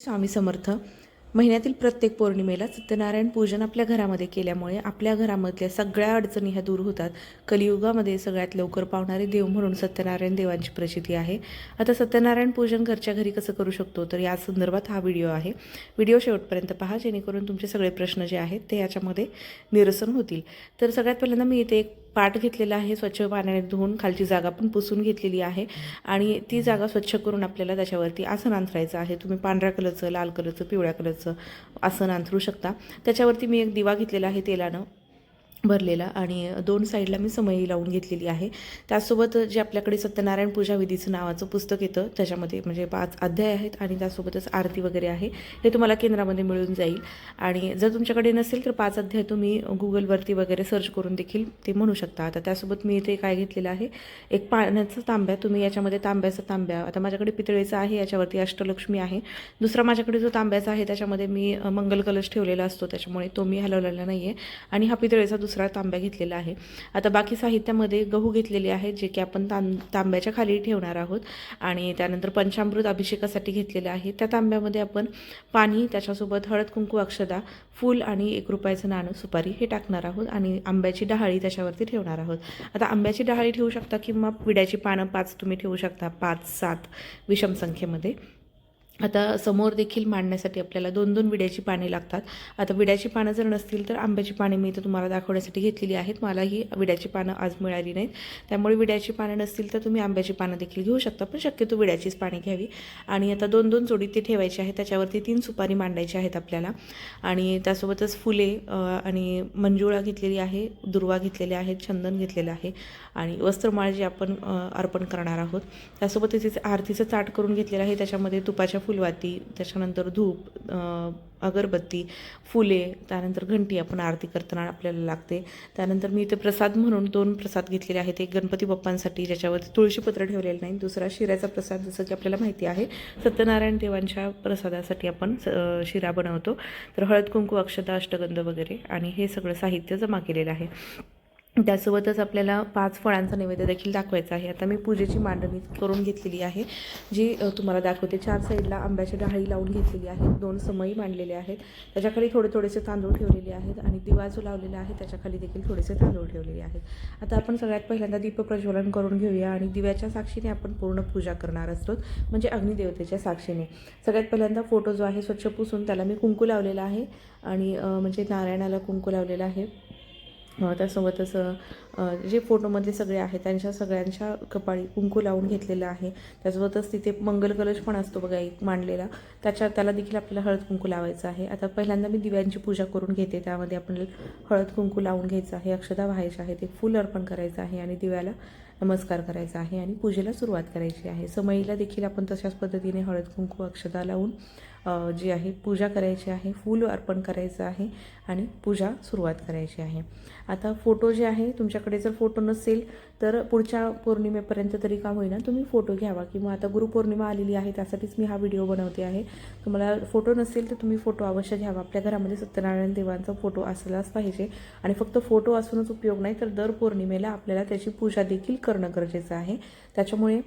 स्वामी समर्थ महिन्यातील प्रत्येक पौर्णिमेला सत्यनारायण पूजन आपल्या घरामध्ये केल्यामुळे आपल्या घरामधल्या सगळ्या अडचणी ह्या दूर होतात. कलियुगामध्ये सगळ्यात लवकर पावणारे देव म्हणून सत्यनारायण देवांची प्रचिती आहे. आता सत्यनारायण पूजन घरच्या घरी कसं करू शकतो? तर या संदर्भात हा व्हिडिओ आहे. व्हिडिओ शेवटपर्यंत पहा जेणेकरून तुमचे सगळे प्रश्न जे आहेत ते याच्यामध्ये निरसन होतील. तर सगळ्यात पहिल्यांदा मी इथे एक पाट घेतलेला आहे स्वच्छ पाण्याने धुवून खालची जागा पण पुसून घेतलेली आहे आणि ती जागा स्वच्छ करून आपल्याला त्याच्यावरती आसन अंथरायचं आहे. तुम्ही पांढऱ्या कलरचं लाल कलरचं पिवळ्या कलरचं आसन अंथरू शकता. त्याच्यावरती मी एक दिवा घेतलेला आहे तेलानं. भरलेला आणि दोन साईडला मी समई लावून घेतलेली आहे. त्यासोबत जे आपल्याकडे सत्यनारायण पूजा विधीचं नावाचं पुस्तक येतं त्याच्यामध्ये म्हणजे पाच अध्याय आहेत आणि त्यासोबतच आरती वगैरे आहे. हे तुम्हाला केंद्रामध्ये मिळून जाईल. आणि जर तुमच्याकडे नसेल तर पाच अध्याय तुम्ही गुगलवरती वगैरे सर्च करून देखील ते म्हणू शकता. आता त्यासोबत मी इथे काय घेतलेलं आहे एक पाण्याचं तांब्या. तुम्ही याच्यामध्ये तांब्याचा तांब्या. आता माझ्याकडे पितळेचा आहे याच्यावरती अष्टलक्ष्मी आहे. दुसरा माझ्याकडे जो तांब्याचा आहे त्याच्यामध्ये मी मंगल कलश ठेवलेला असतो त्याच्यामुळे तो मी हलवलेला नाही आहे आणि हा पितळेचा दुसरा तांब्या घेतलेला आहे. आता बाकी साहित्यामध्ये गहू घेतलेले आहेत जे की आपण तां तांब्याच्या खाली ठेवणार आहोत. आणि त्यानंतर पंचामृत अभिषेकासाठी घेतलेले आहे. त्या तांब्यामध्ये आपण पाणी त्याच्यासोबत हळद कुंकू अक्षदा फूल आणि एक रुपयाचं नाणं सुपारी हे टाकणार आहोत. आणि आंब्याची डहाळी त्याच्यावरती ठेवणार आहोत. आता आंब्याची डहाळी ठेवू शकता किंवा विड्याची पानं पाच तुम्ही ठेवू शकता पाच सात विषम संख्येमध्ये. आता समोर देखील मांडण्यासाठी आपल्याला दोन दोन विड्याची पाने लागतात. आता विड्याची पानं जर नसतील तर आंब्याची पाने मी इथं तुम्हाला दाखवण्यासाठी घेतलेली आहेत. मला ही विड्याची पानं आज मिळाली नाहीत. त्यामुळे विड्याची पानं नसतील तर तुम्ही आंब्याची पानं देखील घेऊ शकता. पण शक्यतो विड्याचीच पाने घ्यावी. आणि आता दोन दोन जोडी ते ठेवायची आहे त्याच्यावरती तीन सुपारी मांडायची आहेत आपल्याला. आणि त्यासोबतच फुले आणि मंजुळा घेतलेली आहे दुर्वा घेतलेले आहेत चंदन घेतलेलं आहे आणि वस्त्रमाळ जी आपण अर्पण करणार आहोत. त्यासोबतच तिचे आरतीचं ताट करून घेतलेलं आहे. त्याच्यामध्ये तुपाच्या फुलवाती त्याच्यानंतर धूप अगरबत्ती फुले त्यानंतर घंटी आपण आरती करताना आपल्याला लागते. त्यानंतर मी इथे प्रसाद म्हणून दोन प्रसाद घेतलेले आहेत. एक गणपती बाप्पांसाठी ज्याच्यावरती तुळशीपत्र ठेवलेलं नाही. दुसरा शिऱ्याचा प्रसाद जसं की आपल्याला माहिती आहे सत्यनारायण देवांच्या प्रसादासाठी आपण शिरा बनवतो. तर हळद कुंकू अक्षता अष्टगंध वगैरे आणि हे सगळं साहित्य जमा केलेलं आहे. त्यासोबतच आपल्याला पाच फळांचा नैवेद्य देखील दाखवायचा आहे. आता मी पूजेची मांडणी करून घेतलेली आहे जी तुम्हाला दाखवते. चार साईडला आंब्याची डहाळी लावून घेतलेली आहे. दोन समई मांडलेले आहेत. त्याच्याखाली थोडे थोडेसे तांदूळ ठेवलेले आहेत आणि दिवा जो लावलेला आहे. त्याच्याखाली देखील थोडेसे तांदूळ ठेवलेले आहेत. आता आपण सगळ्यात पहिल्यांदा दीप प्रज्वलन करून घेऊया आणि दिव्याच्या साक्षीने आपण पूर्ण पूजा करणार असतो म्हणजे अग्निदेवतेच्या साक्षीने. सगळ्यात पहिल्यांदा फोटो जो आहे स्वच्छ पुसून त्याला मी कुंकू लावलेला आहे आणि म्हणजे नारायणाला कुंकू लावलेला आहे. त्यासोबतच जे फोटोमधले सगळे आहेत त्यांच्या सगळ्यांच्या कपाळी कुंकू लावून घेतलेलं आहे. त्यासोबतच तिथे मंगल कलश पण असतो बघा एक मांडलेला. त्याच्या त्याला देखील आपल्याला हळद कुंकू लावायचं आहे. आता पहिल्यांदा मी दिव्यांची पूजा करून घेते. त्यामध्ये आपल्याला हळद कुंकू लावून घ्यायचं आहे. अक्षता व्हायचं आहे. ते फूल अर्पण करायचं आहे आणि दिव्याला नमस्कार करायचा आहे आणि पूजेला सुरुवात करायची आहे. समईला देखील आपण तशाच पद्धतीने हळद कुंकू अक्षता लावून जी आहे पूजा करायची आहे फूल अर्पण करायचं आहे आणि पूजा सुरुवात करायची आहे. आता फोटो जे आहे तुमच्याकडे जर फोटो नसेल तर पुढच्या पौर्णिमेपर्यंत तरी का होईना तुम्ही फोटो घ्यावा. किंवा आता गुरुपौर्णिमा आलेली आहे त्यासाठीच मी हा व्हिडिओ बनवते आहे. तुम्हाला फोटो नसेल तर तुम्ही फोटो अवश्य घ्यावा. आपल्या घरामध्ये सत्यनारायण देवांचा फोटो असलाच पाहिजे. आणि फक्त फोटो असूनच उपयोग नाही तर दर पौर्णिमेला आपल्याला त्याची पूजा देखील करणं गरजेचं आहे. त्याच्यामुळे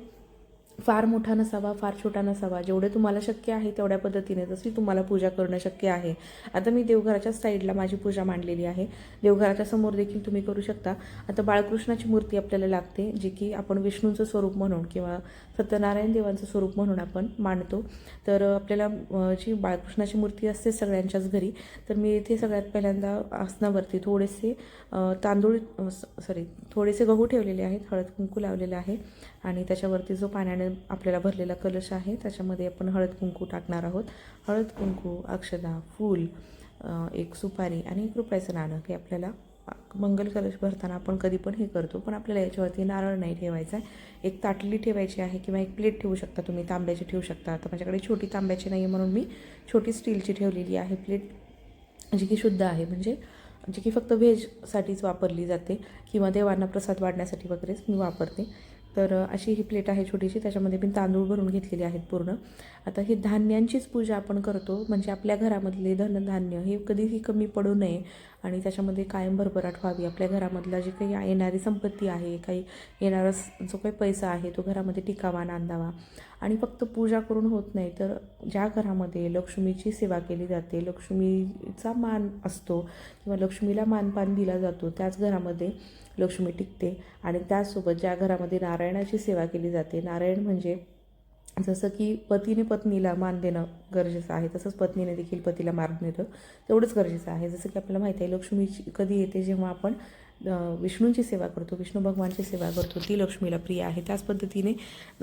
फार मोठा नसावा फार छोटा नसावा. जेवढे तुम्हाला शक्य आहे तेवढ्या पद्धतीने जशी तुम्हाला पूजा करणं शक्य आहे. आता मी देवघराच्या साईडला माझी पूजा मांडलेली आहे. देवघराच्या समोर देखील तुम्ही करू शकता. आता बाळकृष्णाची मूर्ती आपल्याला लागते जी की आपण विष्णूंचं स्वरूप म्हणून किंवा सत्यनारायण देवांचं स्वरूप म्हणून आपण मांडतो तर आपल्याला जी बाळकृष्णाची मूर्ती असते सगळ्यांच्याच घरी तर मी इथे सगळ्यात पहिल्यांदा आसनावरती थोडेसे तांदूळ सॉरी थोडेसे गहू ठेवलेले आहेत हळद कुंकू लावलेलं आहे. आणि त्याच्यावरती जो पाण्याने आपल्याला भरलेला कलश आहे त्याच्यामध्ये आपण हळद कुंकू टाकणार आहोत. हळद कुंकू अक्षदा फूल एक सुपारी आणि एक रुपयाचं नाणं हे आपल्याला मंगल कलश भरताना आपण कधी पण हे करतो पण आपल्याला याच्यावरती नारळ नाही ठेवायचा आहे. एक ताटली ठेवायची आहे किंवा एक प्लेट ठेवू शकता तुम्ही तांब्याची ठेवू शकता. आता माझ्याकडे छोटी तांब्याची नाही आहे म्हणून मी छोटी स्टीलची ठेवलेली आहे. प्लेट जी की शुद्ध आहे म्हणजे जी की फक्त व्हेजसाठीच वापरली जाते किंवा देवांना प्रसाद वाढण्यासाठी वगैरेच मी वापरते. तर अशी ही प्लेट आहे छोटीशी त्याच्यामध्ये मी तांदूळ भरून घेतलेले आहेत पूर्ण. आता ही धान्यांचीच पूजा आपण करतो म्हणजे आपल्या घरामधले धनधान्य हे कधीही कमी पडू नये आणि त्याच्यामध्ये कायम भरभराट व्हावी. आपल्या घरामधला जी काही येणारी संपत्ती आहे काही येणारा जो काही पैसा आहे तो घरामध्ये टिकावा नांदावा. आणि फक्त पूजा करून होत नाही तर ज्या घरामध्ये लक्ष्मीची सेवा केली जाते लक्ष्मीचा मान असतो किंवा लक्ष्मीला मानपान दिला जातो त्याच घरामध्ये लक्ष्मी टिकते. आणि त्याचसोबत ज्या घरामध्ये नारायणाची सेवा केली जाते नारायण म्हणजे जसं की पतीने पत्नीला मान देणं गरजेचं आहे तसंच पत्नीने देखील पतीला मान देणं तेवढंच गरजेचं आहे. जसं की आपल्याला माहिती आहे लक्ष्मीची कधी येते जेव्हा आपण विष्णूंची सेवा करतो विष्णू भगवानची सेवा करतो ती लक्ष्मीला प्रिय आहे. त्याच पद्धतीने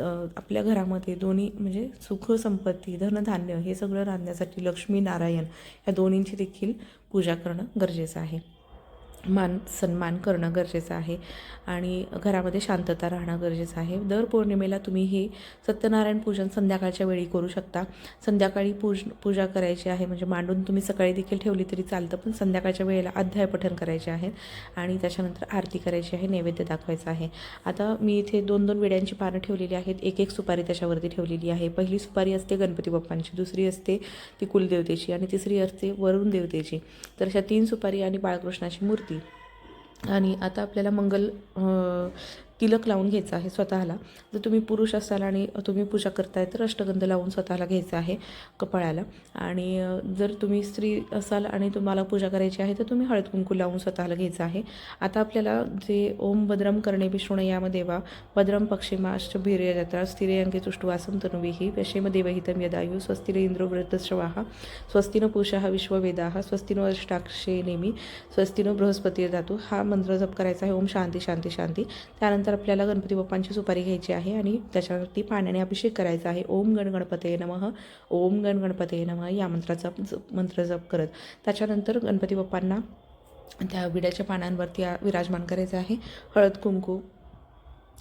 आपल्या घरामध्ये दोन्ही म्हणजे सुख संपत्ती धनधान्य हे सगळं राहण्यासाठी लक्ष्मी नारायण या दोन्हींची देखील पूजा करणं गरजेचं आहे. मान सन्मान करणं गरजेचं आहे आणि घरामध्ये शांतता राहणं गरजेचं आहे. दर पौर्णिमेला तुम्ही हे सत्यनारायण पूजन संध्याकाळच्या वेळी करू शकता. संध्याकाळी पूज पूजा करायची आहे म्हणजे मांडून तुम्ही सकाळी देखील ठेवली तरी चालतं पण संध्याकाळच्या वेळेला अध्याय पठण करायचे आहेत आणि त्याच्यानंतर आरती करायची आहे नैवेद्य दाखवायचा आहे. आता मी इथे दोन दोन वेड्यांची पानं ठेवलेली आहेत. एक एक सुपारी त्याच्यावरती ठेवलेली आहे. पहिली सुपारी असते गणपती बाप्पांची दुसरी असते ती कुलदेवतेची आणि तिसरी असते वरुण देवतेची तर अशा तीन सुपारी आणि बाळकृष्णाची मूर्ती. आणि आता आपल्याला मंगल तिलक लावून घ्यायचं आहे स्वतःला. जर तुम्ही पुरुष असाल आणि तुम्ही पूजा करताय तर अष्टगंध लावून स्वतःला घ्यायचं आहे कपाळाला. आणि जर तुम्ही स्त्री असाल आणि तुम्हाला पूजा करायची आहे तर तुम्ही हळद कुंकू लावून स्वतःला घ्यायचं आहे. आता आपल्याला जे ओम भद्रम करणे विष्णू यामदेवा भद्रम पक्षिमाश्च भीर्य जत्रा स्थिरे अंके तुष्टवासं तनुविही पश्चिम यदायु स्वस्तिर इंद्रो वृद्धश्रवाः स्वस्तिनो पुरुषः विश्ववेदाः स्वस्तिनो अष्टाक्षे नेमी स्वस्तिनो बृहस्पती धातू हा मंत्र जप करायचा आहे. ओम शांती शांती शांती. त्यानंतर आपल्याला गणपती बाप्पांची सुपारी घ्यायची आहे आणि त्याच्यावरती पाण्याने अभिषेक करायचा आहे. ओम गण गणपते नमः. ओम गण गणपते नमः या मंत्राचा मंत्र जप करत. त्याच्यानंतर गणपती बाप्पांना त्या विड्याच्या पानांवरती विराजमान करायचं आहे. हळद कुंकू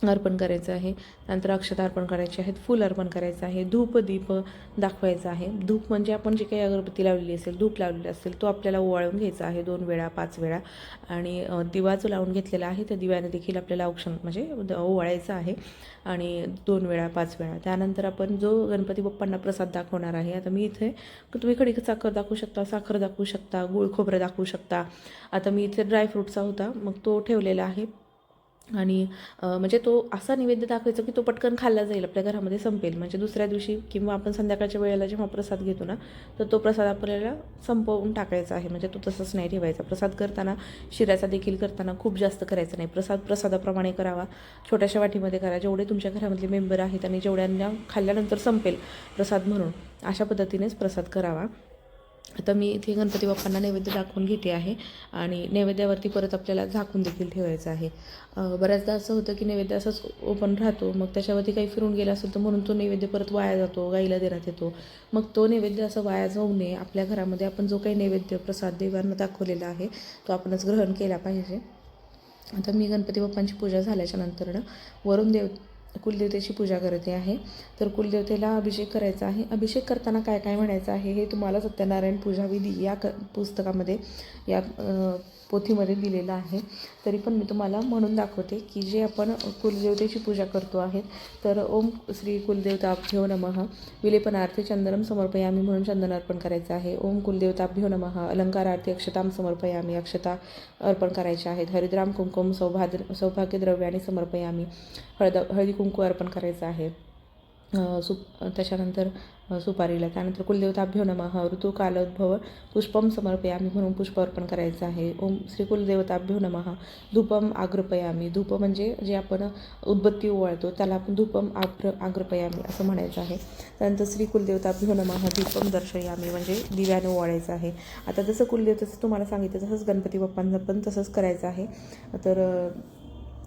अर्पण करायचं आहे. नंतर अक्षता अर्पण करायचे आहेत फूल अर्पण करायचं आहे धूप दीप दाखवायचं आहे. धूप म्हणजे आपण जे काही अगरबत्ती लावलेली असेल धूप लावलेली असेल तो आपल्याला ओवाळून घ्यायचा आहे दोन वेळा पाच वेळा. आणि दिवा जो लावून घेतलेला आहे त्या दिव्याने देखील आपल्याला औक्षण म्हणजे द- ओवाळायचं आहे. आणि दोन वेळा पाच वेळा. त्यानंतर आपण जो गणपती बाप्पांना प्रसाद दाखवणार आहे आता मी इथे तुम्ही खडी साखर दाखवू शकता साखर दाखवू शकता गुळ खोबरं दाखवू शकता. आता मी इथे ड्रायफ्रूटचा होता मग तो ठेवलेला आहे. आणि म्हणजे तो असा नैवेद्य दाखवायचा की तो पटकन खाल्ला जाईल आपल्या घरामध्ये संपेल. म्हणजे दुसऱ्या दिवशी किंवा आपण संध्याकाळच्या वेळेला जेव्हा प्रसाद घेतो ना तर तो प्रसाद आपल्याला संपवून टाकायचा आहे. म्हणजे तो तसंच नाही ठेवायचा. प्रसाद करताना शिऱ्याचा देखील करताना खूप जास्त करायचा नाही. प्रसाद प्रसादाप्रमाणे करावा. छोट्याशा वाटीमध्ये करा. जेवढे तुमच्या घरामधले मेंबर आहेत आणि जेवढ्यांना खाल्ल्यानंतर संपेल प्रसाद म्हणून अशा पद्धतीनेच प्रसाद करावा. आता मी इथे गणपती बाप्पांना नैवेद्य दाखवून घेते आहे आणि नैवेद्यावरती परत आपल्याला झाकून देखील ठेवायचं आहे. बऱ्याचदा असं होतं की नैवेद्य असंच ओपन राहतो मग त्याच्यावरती काही फिरून गेला असेल तर म्हणून तो नैवेद्य परत वाया जातो गाईला देण्यात येतो. मग तो नैवेद्य असं वाया जाऊ नये. आपल्या घरामध्ये आपण जो काही नैवेद्य प्रसाद देवांना दाखवलेला आहे तो आपणच ग्रहण केला पाहिजे. आता मी गणपती बाप्पांची पूजा झाल्याच्यानंतर वरून देव कुलदेवतेची पूजा करते आहे. तर कुलदेवतेला अभिषेक करायचा आहे. अभिषेक करताना काय काय म्हणायचं आहे हे तुम्हाला सत्यनारायण पूजा विधी या क पुस्तकामध्ये या पोथीमध्ये दिलेलं आहे. तरी पण मी तुम्हाला म्हणून दाखवते की जे आपण कुलदेवतेची पूजा करतो आहे तर ओम श्री कुलदेवताभ्यो नमः. विलेपनार्थे चंदनम समर्पयामी म्हणून चंदन अर्पण करायचं आहे. ओम कुलदेवताभ्यो नमः. अलंकारार्थी अक्षताम समर्पयामी. अक्षता अर्पण करायच्या आहेत. हरिद्राम कुंकुम सौभाद्र सौभाग्यद्रव्याने समर्पयामी. हळद हळदी कुंकू अर्पण करायचं आहे. सुप त्याच्यानंतर सुपारीला त्यानंतर कुलदेवताभ्यो नमः ऋतुकालोद्भव पुष्पम समर्पयामी म्हणून पुष्प अर्पण करायचं आहे. ओम श्री कुलदेवताभ्यो नमः धूपम आग्रपयामी. धूप म्हणजे जे आपण उदबत्ती ओवाळतो त्याला आपण धूपम आग्र आग्रपयामी असं म्हणायचं आहे. त्यानंतर श्री कुलदेवताभ्यो नमः धूपम दर्शयामी म्हणजे दिव्याने ओवाळायचं आहे. आता जसं कुलदेवतेचं तुम्हाला सांगितलं तसंच गणपती बाप्पांना पण तसंच करायचं आहे. तर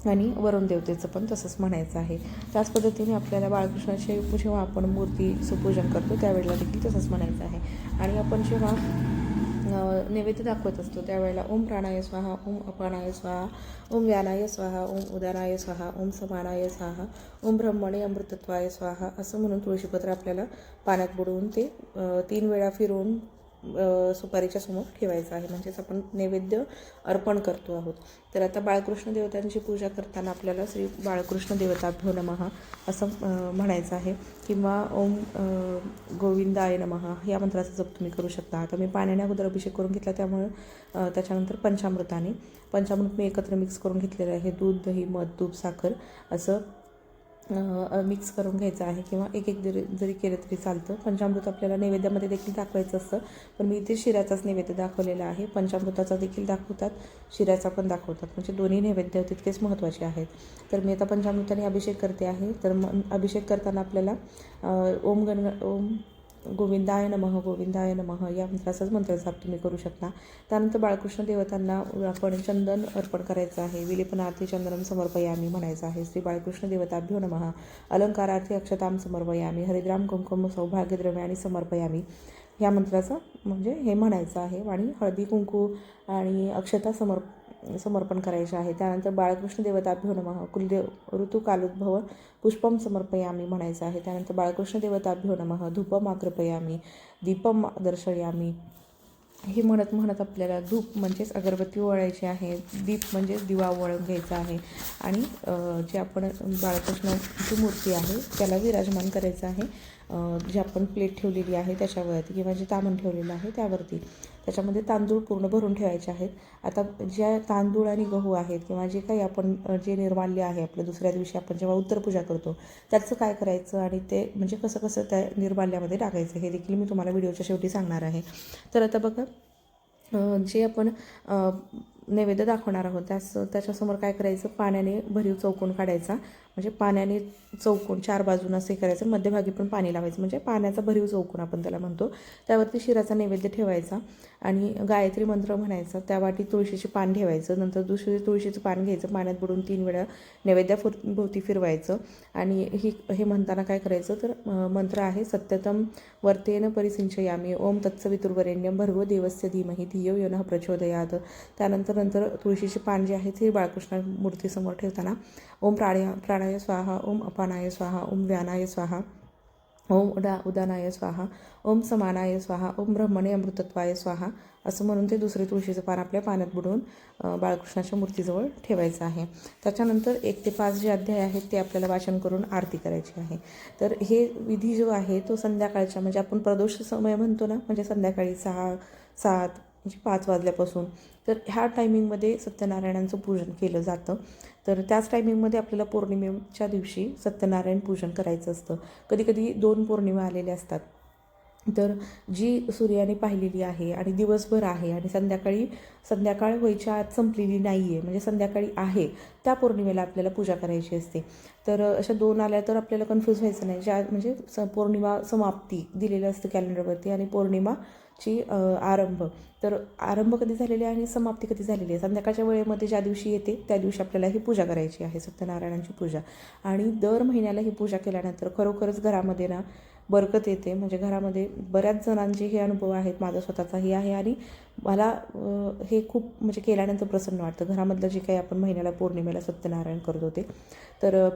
आणि वरुण देवतेचं पण तसंच म्हणायचं आहे. त्याच पद्धतीने आपल्याला बाळकृष्णाचे जेव्हा आपण मूर्तीचं पूजन करतो त्यावेळेला देखील तसंच म्हणायचं आहे. आणि आपण जेव्हा नैवेद्य दाखवत असतो त्यावेळेला ओम प्राणाय स्वाहा ओम अपानाय स्वाहा ओम व्यानाय स्वाहा ओम उदानाय स्वाहा ओम समानाय स्वाहा ओम ब्रह्मणे अमृतत्वाय स्वाहा असं म्हणून तुळशीपत्र आपल्याला पाण्यात बुडवून ते तीन वेळा फिरवून सुपारीच्या समोर ठेवायचं आहे. म्हणजेच आपण नैवेद्य अर्पण करतो आहोत. तर आता बाळकृष्ण देवतांची पूजा करताना आपल्याला श्री बाळकृष्ण देवताभ्यो नमहा असं म्हणायचं आहे. किंवा ओम गोविंदाय नमहा या मंत्राचा जप तुम्ही करू शकता. आता मी पाण्याने अगोदर अभिषेक करून घेतला त्यामुळे त्याच्यानंतर पंचामृताने. पंचामृत मी एकत्र मिक्स करून घेतलेलं आहे. दूध दही मध तूप साखर असं मिक्स करून घ्यायचं आहे किंवा एक एक जरी जरी केलं तरी चालतं. पंचामृत आपल्याला नैवेद्यामध्ये देखील दाखवायचं असतं. पण मी इथे शिऱ्याचाच नैवेद्य दाखवलेला आहे. पंचामृताचा देखील दाखवतात. शिऱ्याचा पण दाखवतात. म्हणजे दोन्ही नैवेद्य तितकेच महत्त्वाचे आहेत. तर मी आता पंचामृताने अभिषेक करते आहे. तर मग अभिषेक करताना आपल्याला ओम गण ओम गोविंदाय नमः गोविंदाय नमः या मंत्राचाच मंत्र जाप तुम्ही करू शकता. त्यानंतर बाळकृष्ण देवतांना आपण चंदन अर्पण करायचं आहे. विलेपनार्थी चंदनम समर्पयामी म्हणायचं आहे. श्री बाळकृष्ण देवताभ्यो नमः. अलंकारार्थी अक्षताम समर्पयामी. हरिद्राम कुंकुम सौभाग्यद्रव्याणी समर्पयामी. या मंत्राचं म्हणजे हे म्हणायचं आहे. आणि हळदी कुंकू आणि अक्षता समर्प समर्पण करायचे आहे. त्यानंतर बाळकृष्ण देवताभ्यो नमः. कुलदेव ऋतुकालोद्भव पुष्पम समर्पयामी म्हणायचं आहे. त्यानंतर बाळकृष्ण देवताभ्यो नमः. धूपम आकृपयामी दीपम दर्शयामी. हे म्हणत म्हणत आपल्याला धूप म्हणजेच अगरबत्ती ओळायची आहे दीप म्हणजेच दिवा ओळून घ्यायचा आहे. आणि जे आपण बाळकृष्णाची मूर्ती आहे त्याला विराजमान करायचं आहे. जे जी आपण प्लेट ठेवलेली आहे त्याच्यावरती किंवा जे तामण ठेवलेलं आहे त्यावरती. त्याच्यामध्ये तांदूळ पूर्ण भरून ठेवायचे आहेत. आता ज्या तांदूळ आणि गहू आहेत किंवा जे काही आपण जे निर्माल्य आहे आपलं दुसऱ्या दिवशी आपण जेव्हा उत्तरपूजा करतो त्याचं काय करायचं आणि ते म्हणजे कसं कसं त्या निर्माल्यामध्ये टाकायचं हे देखील मी तुम्हाला व्हिडिओच्या शेवटी सांगणार आहे. तर आता बघा जे आपण नैवेद्य दाखवणार आहोत त्यास त्याच्यासमोर काय करायचं? पाण्याने भरीव चौकोन काढायचा. म्हणजे पाण्याने चौकोन चार बाजून असे करायचं. मध्यभागी पण पाणी लावायचं. म्हणजे पाण्याचा भरीव चौकोन आपण त्याला म्हणतो. त्यावरती शिराचा नैवेद्य ठेवायचा आणि गायत्री मंत्र म्हणायचा. त्या वाटी तुळशीचे पान ठेवायचं. नंतर दुसरी तुळशीचं पान घ्यायचं. पाण्यात बुडून तीन वेळा नैवेद्या फुर भोवती फिरवायचं. आणि ही हे म्हणताना काय करायचं? तर मंत्र आहे सत्यतम वर्तेन परिसिंचयामी ओम तत्सवितुर्वरेण्यम भर्गो देवस्य धीमही धियो यो न प्रचोदयात. त्यानंतर नंतर तुळशीचे पान जे आहे ते बाळकृष्ण मूर्तीसमोर ठेवताना ओम प्राणया प्राणाय स्वाहा ओम अपानाय स्वाहा ओम व्यानाय स्वाहा ओम उदा उदानाय स्वाहा ओम समानाय स्वाहा ओम ब्रह्मणे अमृतत्वाय स्वाहा असं म्हणून ते दुसरे तुळशीचं पान आपल्या पाण्यात बुडवून बाळकृष्णाच्या मूर्तीजवळ ठेवायचं आहे. त्याच्यानंतर एक ते पाच जे अध्याय आहेत ते आपल्याला वाचन करून आरती करायची आहे. तर हे विधी जो आहे तो संध्याकाळच्या म्हणजे आपण प्रदोष समय म्हणतो ना म्हणजे संध्याकाळी सहा सात म्हणजे पाच वाजल्यापासून. तर ह्या टायमिंगमध्ये सत्यनारायणांचं पूजन केलं जातं. तर त्याच टायमिंगमध्ये आपल्याला पौर्णिमेच्या दिवशी सत्यनारायण पूजन करायचं असतं. कधीकधी दोन पौर्णिमा आलेल्या असतात. तर जी सूर्याने पाहिलेली आहे आणि दिवसभर आहे आणि संध्याकाळी संध्याकाळ व्हायच्या आत संपलेली नाही आहे म्हणजे संध्याकाळी आहे त्या पौर्णिमेला आपल्याला पूजा करायची असते. तर अशा दोन आल्या तर आपल्याला कन्फ्यूज व्हायचं नाही. ज्या म्हणजे स पौर्णिमा समाप्ती दिलेलं असतं कॅलेंडरवरती आणि पौर्णिमाची आरंभ. तर आरंभ कधी झालेली आहे आणि समाप्ती कधी झालेली आहे? संध्याकाळच्या वेळेमध्ये ज्या दिवशी येते त्या दिवशी आपल्याला ही पूजा करायची आहे सत्यनारायणांची पूजा. आणि दर महिन्याला ही पूजा केल्यानंतर खरोखरच घरामध्ये ना बरकत येते. म्हणजे घरामध्ये बऱ्याच जणांचे हे अनुभव आहेत. माझा स्वतःचाही आहे आणि मला हे खूप म्हणजे केल्यानंतर प्रसन्न वाटतं. घरामधलं जे काही आपण महिन्याला पौर्णिमेला सत्यनारायण करतो ते तर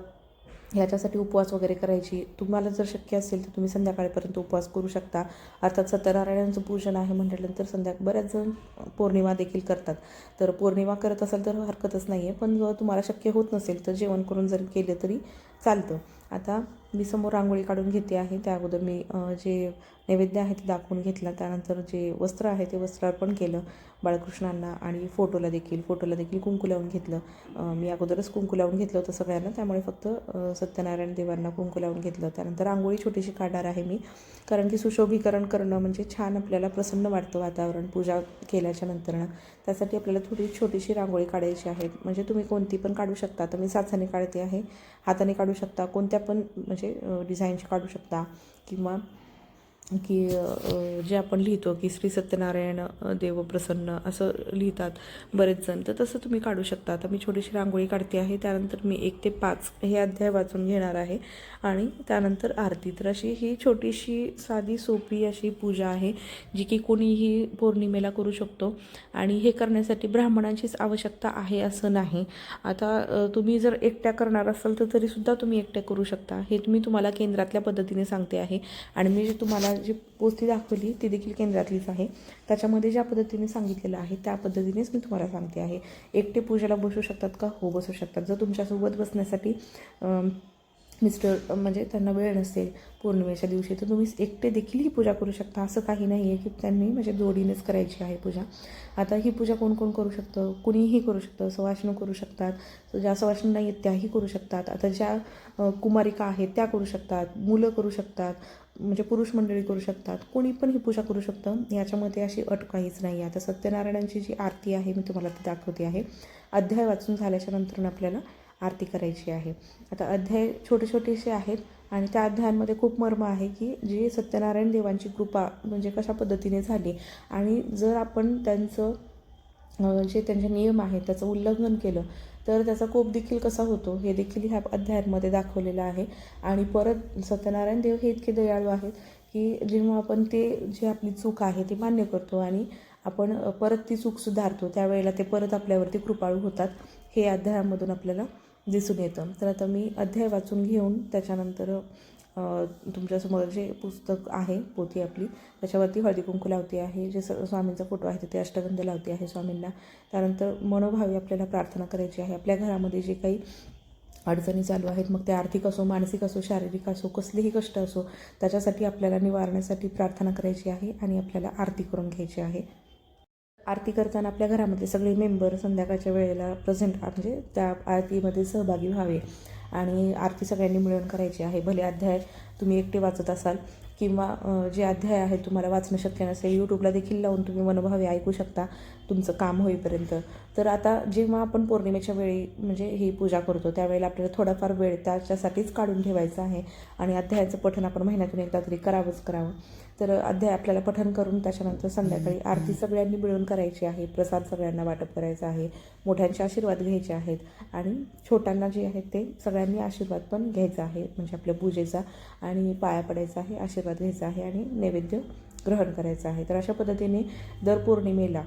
ह्याच्यासाठी उपवास वगैरे करायची. तुम्हाला जर शक्य असेल तर तुम्ही संध्याकाळपर्यंत उपवास करू शकता. अर्थात सत्यनारायणांचं पूजन आहे म्हटल्यानंतर संध्या बऱ्याच जण पौर्णिमा देखील करतात. तर पौर्णिमा करत असाल तर हरकतच नाही आहे पण जर तुम्हाला शक्य होत नसेल तर जेवण करून जरी केलं तरी चालतं. आता मी समोर रांगोळी काढून घेते आहे. त्या अगोदर मी जे नैवेद्य आहे ते दाखवून घेतला. त्यानंतर जे वस्त्र आहे ते वस्त्र अर्पण केलं. बाळकृष्णांना आणि फोटोला देखील फोटोला देखील कुंकू लावून घेतलं. मी अगोदरच कुंकू लावून घेतलं होतं सगळ्यांना. त्यामुळे फक्त सत्यनारायण देवांना कुंकू लावून घेतलं. त्यानंतर रांगोळी छोटीशी काढणार आहे मी. कारण की सुशोभीकरण करणं म्हणजे छान आपल्याला प्रसन्न वाटतं वातावरण पूजा केल्याच्या नंतरनं. त्यासाठी आपल्याला थोडी छोटीशी रांगोळी काढायची आहे. म्हणजे तुम्ही कोणती पण काढू शकता. तर मी साचाने काढते आहे हाताने काढू शकता. कोणत्या पण म्हणजे म्हणजे, अ, डिझाईनचे काढू शकता किंवा की जे आपण लिहितो की श्री सत्यनारायण देव प्रसन्न असं लिहितात बरेच जण तर तसं तुम्ही काढू शकता. आता मी छोटीशी रांगोळी काढते आहे त्यानंतर मी एक ते पाच हे अध्याय वाचून घेणार आहे. आणि त्यानंतर आरती तर अशी ही छोटीशी साधी सोपी अशी पूजा आहे जी की कोणीही पौर्णिमेला करू शकतो. आणि हे करण्यासाठी ब्राह्मणांचीच आवश्यकता आहे असं नाही. आता तुम्ही जर एकट्या करणार असाल तर तरीसुद्धा तुम्ही एकट्या करू शकता. हे मी तुम्हाला केंद्रातल्या पद्धतीने सांगते आहे. आणि मी जे तुम्हाला जी पोस्ती दाखवली ती देखील केंद्रातलीच आहे. त्याच्यामध्ये ज्या पद्धतीने सांगितलेलं आहे त्या पद्धतीनेच मी तुम्हाला सांगते आहे. एकटे पूजेला बसू शकतात का? हो बसू शकतात. जर तुमच्यासोबत बसण्यासाठी मिस्टर म्हणजे त्यांना वेळ नसेल पौर्णिमेच्या दिवशी तर तुम्ही एकटे देखील ही पूजा करू शकता. असं काही नाही आहे की त्यांनी म्हणजे जोडीनेच करायची आहे पूजा. आता ही पूजा कोण कोण करू शकतं? कुणीही करू शकतं. सवाष्ण करू शकतात. ज्या सवाष्ण नाही आहेत त्याही करू शकतात. आता ज्या कुमारिका आहेत त्या करू शकतात. मुलं करू शकतात. म्हणजे पुरुष मंडळी करू शकतात. कोणी पण ही पूजा करू शकतं. याच्यामध्ये अशी अट काहीच नाही आहे. आता सत्यनारायणांची जी आरती आहे मी तुम्हाला ती दाखवते आहे. अध्याय वाचून झाल्याच्यानंतर आपल्याला आरती करायची आहे. आता अध्याय छोटे छोटेसे आहेत आणि त्या अध्यायांमध्ये खूप मर्म आहे की जी सत्यनारायण देवांची कृपा म्हणजे कशा पद्धतीने झाली आणि जर आपण त्यांचं जे त्यांचे नियम आहेत त्याचं उल्लंघन केलं तर त्याचा कोप देखील कसा होतो हे देखील ह्या अध्यायांमध्ये दाखवलेलं आहे. आणि परत सत्यनारायण देव हे इतके दयाळू आहेत की जेव्हा आपण ते जी आपली चूक आहे ती मान्य करतो आणि आपण परत ती चूक सुधारतो त्यावेळेला ते परत आपल्यावरती कृपाळू होतात हे अध्यायामधून आपल्याला दिसून येतं. तर आता मी अध्याय वाचून घेऊन त्याच्यानंतर तुमच्यासमोर जे पुस्तक आहे पोथी आपली त्याच्यावरती हळदी कुंकू लावते आहे जे स स्वामींचा फोटो आहे ते अष्टगंध लावते आहे स्वामींना. त्यानंतर मनोभावी आपल्याला प्रार्थना करायची आहे. आपल्या घरामध्ये जे काही अडचणी चालू आहेत मग ते आर्थिक असो मानसिक असो शारीरिक असो कसलेही कष्ट असो त्याच्यासाठी आपल्याला निवारण्यासाठी प्रार्थना करायची आहे आणि आपल्याला आरती करून घ्यायची आहे. आरती करताना आपल्या घरामध्ये सगळे मेंबर संध्याकाळच्या वेळेला प्रेझेंट म्हणजे त्या आरतीमध्ये सहभागी व्हावे. आणि आरती सगळ्यांनी मिळून करायची आहे. भले अध्याय तुम्ही एकटे वाचत असाल किंवा जे अध्याय आहेत तुम्हाला वाचणं शक्य नसेल यूट्यूबला देखील लावून तुम्ही मनोभावे ऐकू शकता तुमचं काम होईपर्यंत. तर आता जेव्हा आपण पौर्णिमेच्या वेळी म्हणजे ही पूजा करतो त्यावेळेला आपल्याला थोडाफार वेळ त्याच्यासाठीच काढून ठेवायचा आहे. आणि अध्यायाचं पठण आपण महिन्यातून एकदा तरी करावंच करावं. तर अध्याय आपल्याला पठण करून त्याच्यानंतर संध्याकाळी आरती सगळ्यांनी मिळून करायची आहे प्रसाद सगळ्यांना वाटप करायचा आहे मोठ्यांचे आशीर्वाद घ्यायचे आहेत आणि छोट्यांना जे आहेत ते सगळ्यांनी आशीर्वाद पण घ्यायचा आहे म्हणजे आपल्या पूजेचा आणि पाया पडायचा आहे आशीर्वाद घ्यायचा आहे आणि नैवेद्य ग्रहण करायचं आहे. तर अशा पद्धतीने दर पौर्णिमेला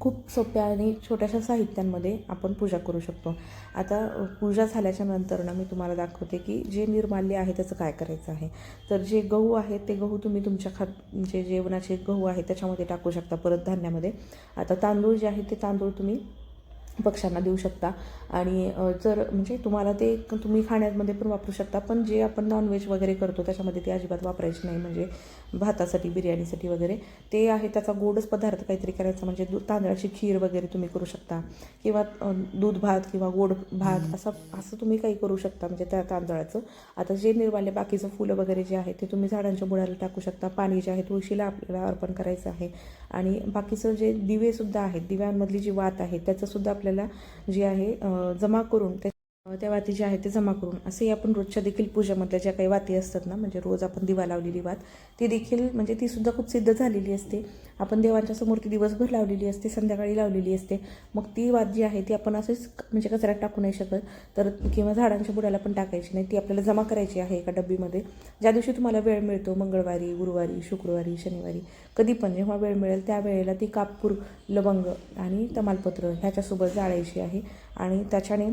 खूप सोप्या आणि छोट्याशा साहित्यांमध्ये आपण पूजा करू शकतो. आता पूजा झाल्याच्यानंतर ना मी तुम्हाला दाखवते की जे निर्माल्य आहे त्याचं काय करायचं आहे. तर जे गहू आहे ते गहू तुम्ही तुमच्या खात जे म्हणजे जेवणाचे गहू आहे त्याच्यामध्ये टाकू शकता परत धान्यामध्ये. आता तांदूळ जे आहे ते तांदूळ तुम्ही पक्ष्यांना देऊ शकता. आणि जर म्हणजे तुम्हाला ते तुम्ही खाण्यामध्ये पण वापरू शकता पण जे आपण नॉनव्हेज वगैरे करतो त्याच्यामध्ये ते अजिबात वापरायचे नाही. म्हणजे भातासाठी बिर्याणीसाठी वगैरे. ते आहे त्याचा गोडच पदार्थ काहीतरी करायचा म्हणजे दू तांदळाची खीर वगैरे तुम्ही करू शकता. किंवा दूध भात किंवा गोड भात असं असं तुम्ही काही करू शकता म्हणजे त्या तांदळाचं. आता जे निर्माल्य बाकीचं फुलं वगैरे जे आहे ते तुम्ही झाडांच्या बुडाला टाकू शकता. पाणी जे आहे तुळशीला आपल्याला अर्पण करायचं आहे. आणि बाकीचं जे दिवेसुद्धा आहेत दिव्यांमधली जी वात आहे त्याचंसुद्धा आपल्याला जी आहे जमा करून त्या त्या वाती ज्या आहेत ते जमा करून. असे आपण रोजच्या देखील पूजेमधल्या ज्या काही वाती असतात ना म्हणजे रोज आपण दिवा लावलेली वात ती देखील म्हणजे ती सुद्धा खूप सिद्ध झालेली असते. आपण देवांच्या समोर ती दिवसभर लावलेली असते संध्याकाळी लावलेली असते. मग ती वात जी आहे ती आपण असेच म्हणजे कचऱ्यात टाकू नाही शकत. तर किंवा झाडांच्या बुडाला पण टाकायची नाही. ती आपल्याला जमा करायची आहे एका डब्बीमध्ये. ज्या दिवशी तुम्हाला वेळ मिळतो मंगळवारी गुरुवारी शुक्रवारी शनिवारी कधी पण जेव्हा वेळ मिळेल त्या वेळेला ती कापूर लवंग आणि तमालपत्र ह्याच्यासोबत जाळायची आहे. आणि त्याच्याने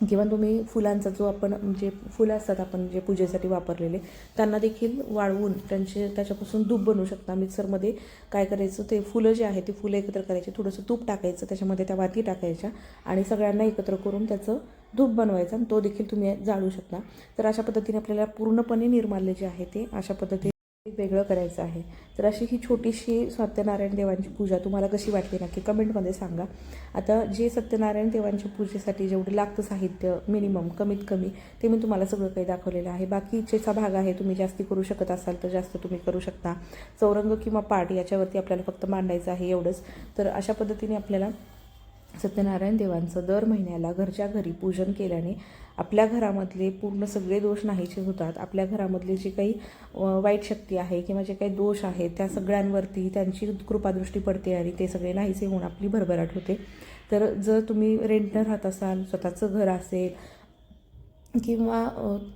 किंवा तुम्ही फुलांचा जो आपण जे फुलं असतात आपण जे पूजेसाठी वापरलेले त्यांना देखील वाळवून त्यांचे त्याच्यापासून धूप बनवू शकता. मिक्सरमध्ये काय करायचं ते फुलं जे आहे ते फुलं एकत्र करायचे थोडंसं तूप टाकायचं त्याच्यामध्ये त्या वाती टाकायच्या आणि सगळ्यांना एकत्र करून त्याचं धूप बनवायचा आणि तो देखील तुम्ही जाळू शकता. तर अशा पद्धतीने आपल्याला पूर्णपणे निर्माल्य जे आहे ते अशा पद्धतीने वेगळं करायचं आहे. तर अशी ही छोटीशी सत्यनारायण देवांची पूजा तुम्हाला कशी वाटते नक्की कमेंटमध्ये सांगा. आता जे सत्यनारायण देवांच्या पूजेसाठी जेवढं लागतं साहित्य मिनिमम कमीत कमी ते मी तुम्हाला सगळं काही दाखवलेलं आहे. बाकी इच्छेचा भाग आहे तुम्ही जास्ती करू शकत असाल तर जास्त तुम्ही करू शकता. चौरंग किंवा पाठ याच्यावरती आपल्याला फक्त मांडायचं आहे एवढंच. तर अशा पद्धतीने आपल्याला सत्यनारायण देवांचं दर महिन्याला घरच्या घरी पूजन केल्याने आपल्या घरामधले पूर्ण सगळे दोष नाहीसे होतात. आपल्या घरामधले जे काही वाईट शक्ती आहे किंवा जे काही दोष आहेत त्या सगळ्यांवरती त्यांची कृपादृष्टी पडते आणि ते सगळे नाहीसे होऊन आपली भरभराट होते. तर जर तुम्ही रेंटनं राहत असाल स्वतःचं घर असेल किंवा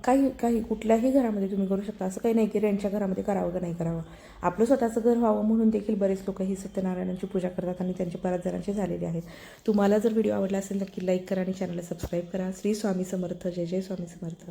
काही काही कुठल्याही घरामध्ये तुम्ही करू शकता. असं काही नाही की रेंटच्या घरामध्ये करावं का नाही करावं. आपलं स्वतःचं घर व्हावं म्हणून देखील बरेच लोक ही सत्यनारायणांची पूजा करतात आणि त्यांचे बऱ्याच जणांचे झालेले आहेत. तुम्हाला जर व्हिडिओ आवडला असेल नक्की लाईक करा आणि चॅनलला सबस्क्राईब करा. श्री स्वामी समर्थ. जय जय स्वामी समर्थ.